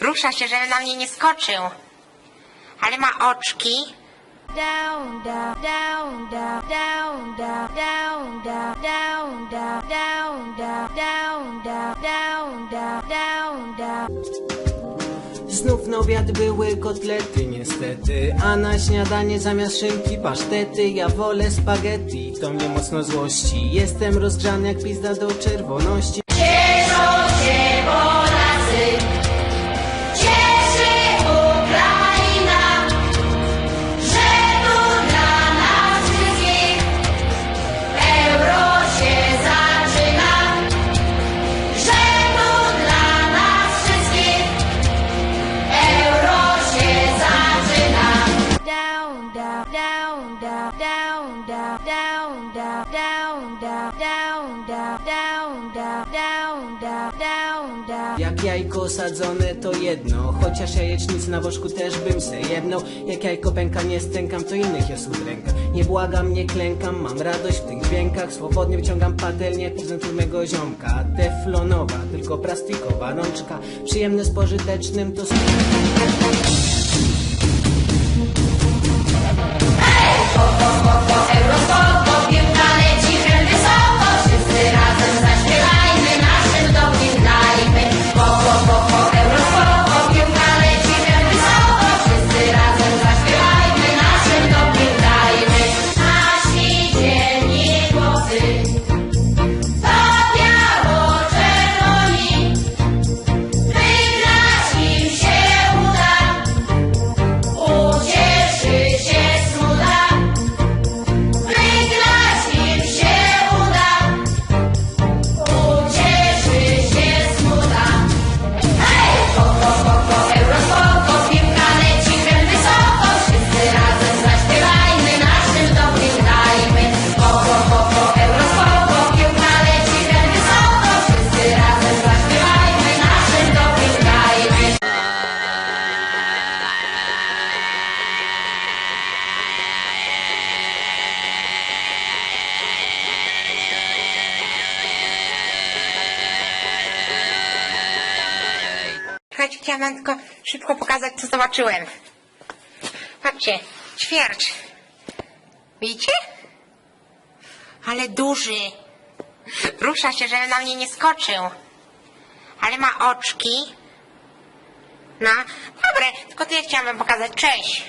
Rusza się, żeby na mnie nie skoczył. Ale ma oczki. down, down, down, down, down, down, down, down, down, down, down, down, down, down, down, down, down. Znów na obiad były kotlety niestety A na śniadanie zamiast szynki pasztety Ja wolę spaghetti, to mnie mocno złości Jestem rozgrzany jak pizda do czerwoności down, down, down, down, down, down, down, down, down, down, down, down. Jak jajko osadzone to jedno Chociaż jajecznic na bożku też bym se jedną Jak jajko pęka nie stękam to innych jest udręka Nie błagam, nie klękam, mam radość w tych dźwiękach Swobodnie wyciągam patelnię, prezentuj mego ziomka Teflonowa, tylko plastikowa rączka Przyjemne z pożytecznym to Słuchajcie, chciałam tylko szybko pokazać, co zobaczyłem. Patrzcie, ćwierć. Widzicie? Ale duży. Rusza się, żeby na mnie nie skoczył. Ale ma oczki. No, dobre, tylko tyle chciałam wam pokazać. Cześć.